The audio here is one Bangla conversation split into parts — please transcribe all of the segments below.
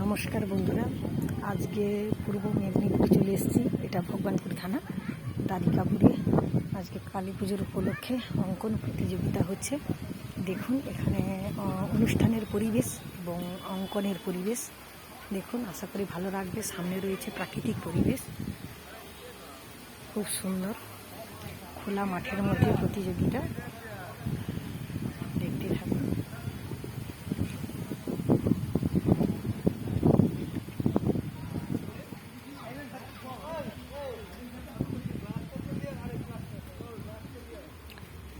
নমস্কার বন্ধুরা, আজকে পূর্ব মেদিনীপুর চলে এসেছি, এটা ভগবানপুর থানা তারিকাপুরে আজকে কালী পুজোর উপলক্ষে অঙ্কন প্রতিযোগিতা হচ্ছে। দেখুন, এখানে অনুষ্ঠানের পরিবেশ এবং অঙ্কনের পরিবেশ। দেখুন, আশা করি ভালো লাগবে। সামনে রয়েছে প্রাকৃতিক পরিবেশ। খুব সুন্দর। খোলা মাঠের মধ্যে প্রতিযোগিতা দেখতে থাকুন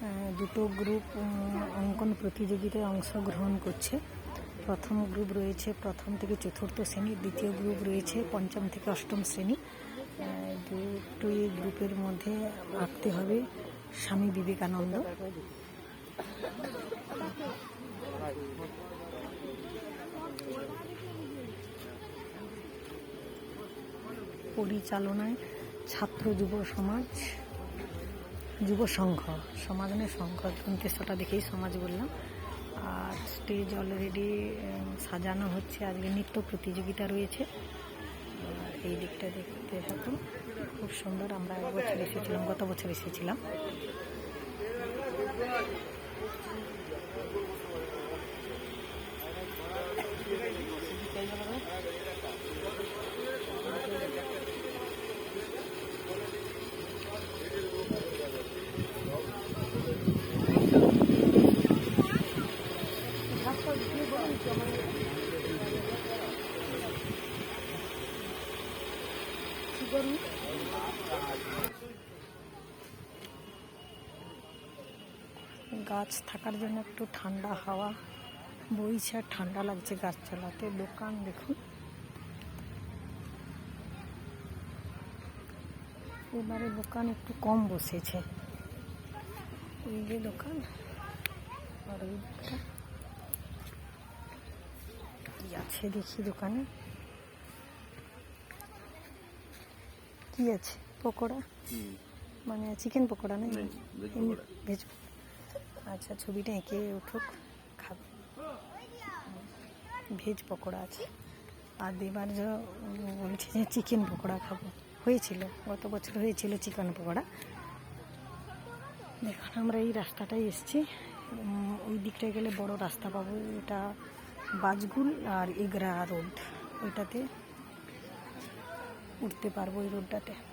আহ, দুটো গ্রুপ অঙ্কন প্রতিযোগিতায় অংশগ্রহণ করছে। প্রথম গ্রুপ রয়েছে প্রথম থেকে চতুর্থ শ্রেণি, দ্বিতীয় গ্রুপ রয়েছে পঞ্চম থেকে অষ্টম শ্রেণি। দুটোই গ্রুপের মধ্যে আঁকতে হবে স্বামী বিবেকানন্দ। পরিচালনায় ছাত্র যুব সমাজ। যুব সংঘ সমাজ নিয়ে সংঘ উনত্রিশটা দেখেই সমাজ বললাম। আর স্টেজ অলরেডি সাজানো হচ্ছে। আজকে নৃত্য প্রতিযোগিতা রয়েছে। আর এই দিকটা দেখতে থাকুন। খুব সুন্দর, আমরা এক বছর এসেছিলাম, গত বছর এসেছিলাম। গাছ থাকার জন্য একটু ঠান্ডা হাওয়া, বইছে আর ঠান্ডা লাগছে গাছ চালাতে। দোকান দেখুন। এবারে দোকান একটু কম বসেছে। এই যে দোকান, আর ওই দিকটা কি আছে দেখি দোকানে। কি আছে? পকোড়া? মানে চিকেন পকোড়া না ভেজ আচ্ছা ছবিটা এঁকে উঠুক খাবে। ভেজ পকোড়া আছে। আর দেবার যে বলছে যে চিকেন পকোড়া খাব। হয়েছিল গত বছর হয়েছিল চিকেন পকোড়া। দেখুন আমরা এই রাস্তাটাই এসেছি। ওই দিকটায় গেলে বড় রাস্তা পাবো এটা বাজগুল আর এগরা রোড। ওইটাতে উঠতে পারব ওই রোডটাতে।